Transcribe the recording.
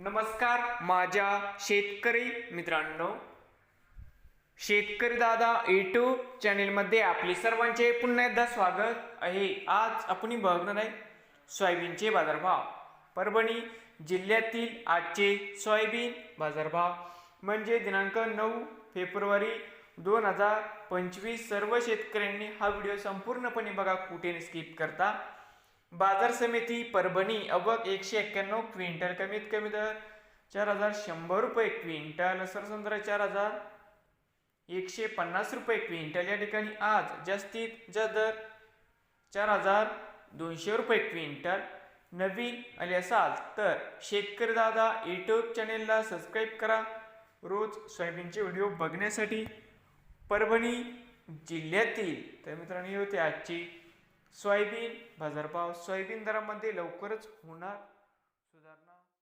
नमस्कार माझ्या शेतकरी मित्रांनो. शेतकरी दादा यूट्यूब चॅनेलमध्ये आपले सर्वांचे पुन्हा एकदा स्वागत आहे. आज आपण बघणार आहे सोयाबीनचे बाजारभाव. परभणी जिल्ह्यातील आजचे सोयाबीन बाजारभाव म्हणजे दिनांक नऊ फेब्रुवारी दोन हजार पंचवीस. सर्व शेतकऱ्यांनी हा व्हिडिओ संपूर्णपणे बघा कुठे स्किप करता. बाजार समिती परभणी अवक एकशे एक्क्याण्णव क्विंटल कमीत कमी दर चार हजार शंभर रुपये क्विंटल सरसंद्रा चार हजार एकशे पन्नास रुपये क्विंटल. या ठिकाणी आज जास्तीत जास्त दर चार हजार दोनशे रुपये क्विंटल. नवीन आले असाल तर शेतकरी दादा यूट्यूब चॅनेलला सबस्क्राईब करा. रोज सोयाबीनचे व्हिडिओ बघण्यासाठी परभणी जिल्ह्यातील तर मित्रांनो होते आजची सोयाबीन बाजारभाव सोयाबीन दरामध्ये लवकरच होणार सुधारणा